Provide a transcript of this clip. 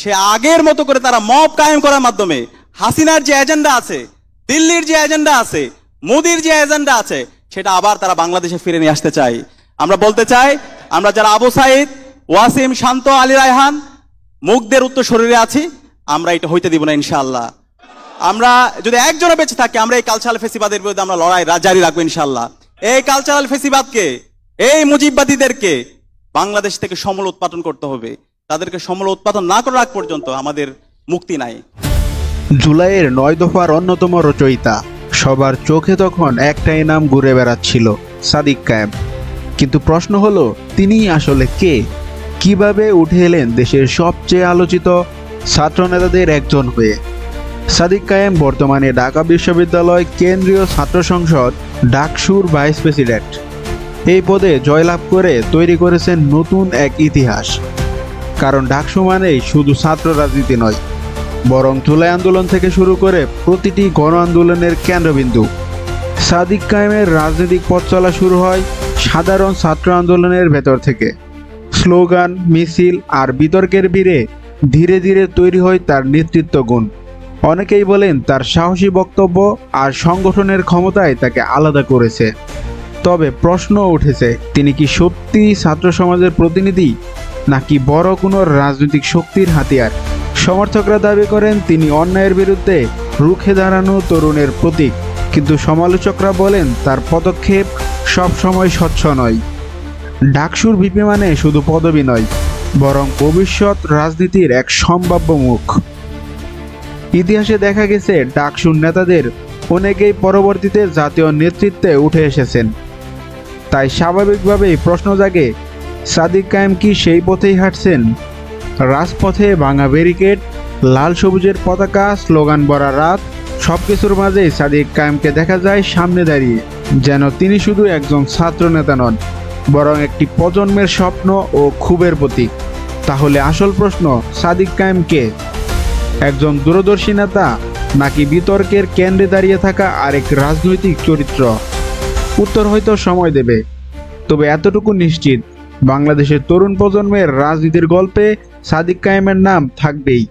সে আগের মতো করে তারা মব কায়েম করার মাধ্যমে হাসিনার যে এজেন্ডা আছে, দিল্লির যে এজেন্ডা আছে, মোদির যে এজেন্ডা আছে, সেটা আবার তারা বাংলাদেশে ফিরে নিয়ে আসতে চাই আমরা বলতে চাই, আমরা যারা আবু সাইদ, ওয়াসিম, শান্ত, আলী রায়হান মুখদের উত্তর শরীরে আছি, আমরা এটা হইতে দিব না ইনশাআল্লাহ। আমরা যদি একজনে বেঁচে থাকি, আমরা এই কালচারাল ফেসিবাদের বিরুদ্ধে আমরা লড়াই জারি রাখব ইনশাল্লাহ এই কালচারাল ফেসিবাদকে, এই মুজিববাদীদেরকে বাংলাদেশ থেকে সমল উৎপাদন করতে হবে। তাদেরকে সমল উৎপাদন না করার আগ পর্যন্ত আমাদের মুক্তি নাই। জুলাইয়ের নয় দফার অন্যতম রচয়িতা। সবার চোখে তখন একটাই নাম ঘুরে বেড়াচ্ছিল, সাদিক কায়েম। কিন্তু প্রশ্ন হলো তিনি আসলে কে? কীভাবে উঠে এলেন দেশের সবচেয়ে আলোচিত ছাত্র নেতাদের একজন হয়ে? সাদিক কায়েম বর্তমানে ঢাকা বিশ্ববিদ্যালয় কেন্দ্রীয় ছাত্র সংসদ ডাকসুর ভাইস প্রেসিডেন্ট। এই পদে জয়লাভ করে তৈরি করেছেন নতুন এক ইতিহাস। কারণ ডাকসু মানেই শুধু ছাত্র রাজনীতি নয়, বরং জুলাই আন্দোলন থেকে শুরু করে প্রতিটি গণ আন্দোলনের কেন্দ্রবিন্দু। সাদিক কায়েমের রাজনৈতিক পথ চলা শুরু হয় সাধারণ ছাত্র আন্দোলনের ভেতর থেকে। স্লোগান, মিছিল আর বিতর্কের বীরে ধীরে ধীরে তৈরি হয় তার নেতৃত্ব গুণ। অনেকেই বলেন তার সাহসী বক্তব্য আর সংগঠনের ক্ষমতায় তাকে আলাদা করেছে। তবে প্রশ্ন উঠেছে, তিনি কি সত্যি ছাত্র সমাজের প্রতিনিধি নাকি বড় কোনো রাজনৈতিক শক্তির হাতিয়ার? সমর্থকরা দাবি করেন, তিনি অন্যায়ের বিরুদ্ধে রুখে দাঁড়ানো তরুণের প্রতীক। কিন্তু সমালোচকরা বলেন, তার পদক্ষেপ সবসময় স্বচ্ছ নয়। ডাকসুর ভিপি মানে শুধু পদবি নয়, বরং ভবিষ্যৎ রাজনীতির এক সম্ভাব্য মুখ। ইতিহাসে দেখা গেছে, ডাকসুর নেতাদের অনেকেই পরবর্তীতে জাতীয় নেতৃত্বে উঠে এসেছেন। তাই স্বাভাবিকভাবেই প্রশ্ন জাগে সাদিক কায়েম কি সেই পথেই হাঁটছেন? রাজপথে ভাঙা ব্যারিকেড লাল সবুজের পতাকা স্লোগান ভরা রাত, সবকিছুর মাঝেই সাদিক কায়েমকে দেখা যায় সামনে দাঁড়িয়ে, যেন তিনি শুধু একজন ছাত্র নেতা নন, বরং একটি প্রজন্মের স্বপ্ন ও ক্ষোভের প্রতীক। তাহলে আসল প্রশ্ন, সাদিক কায়েম কে? একজন দূরদর্শী নেতা, নাকি বিতর্কের কেন্দ্রে দাঁড়িয়ে থাকা আরেক রাজনৈতিক চরিত্র? উত্তর হয়তো সময় দেবে, তবে এতটুকু নিশ্চিত বাংলাদেশের তরুণ প্রজন্মের রাজনীতির গল্পে সাদিক কায়েমের নাম থাকবেই।